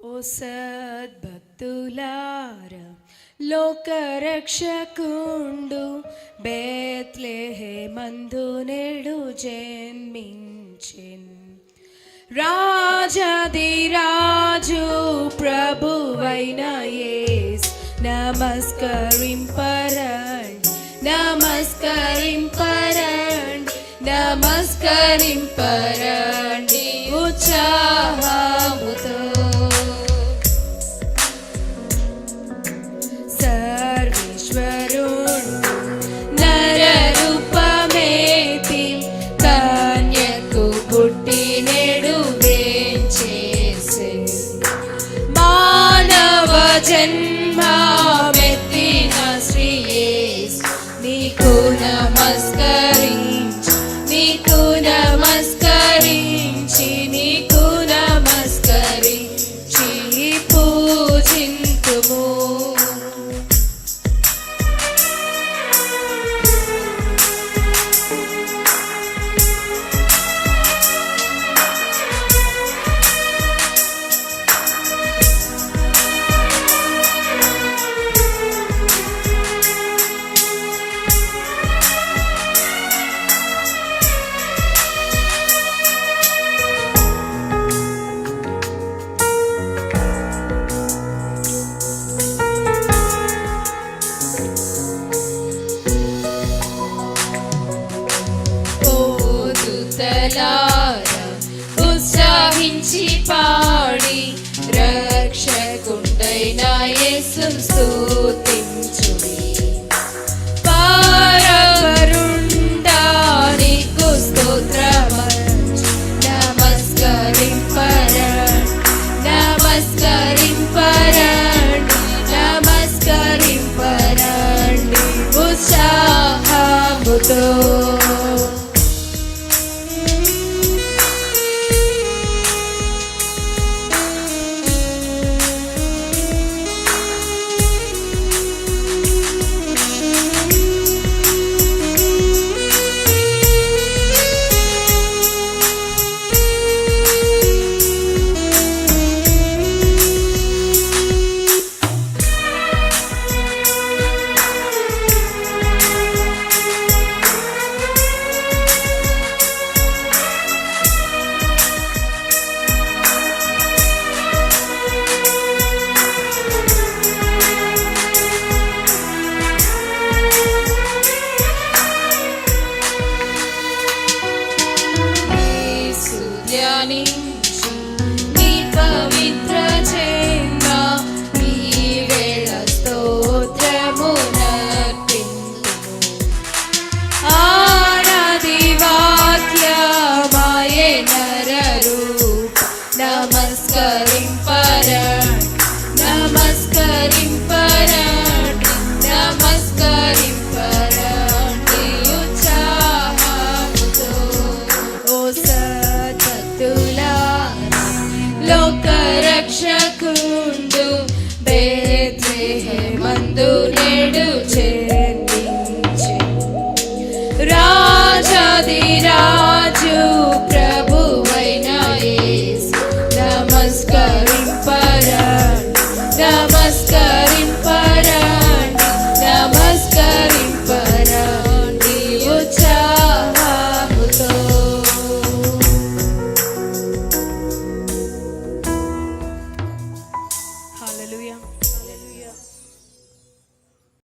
ఓ సద్భక్తులార లోకరక్షకుండు బేత్లెహే మందు నేడు జన్మించెన్. రాజాది రాజు ప్రభువైన యేస్ నమస్కరింపరణ్ నమస్కరింపరణ్ నమస్కరింపరండి ఉచా మానవ జన్మమెత్తిన శ్రీయేస్ నీకు నమస్కరించి పోదుతలార ఉత్సాహించి పాడి రక్షకుండైన యేసు స్తుతించుడి యేసు లోక రక్షకుండు మందు నేడు చెందించి రాజాది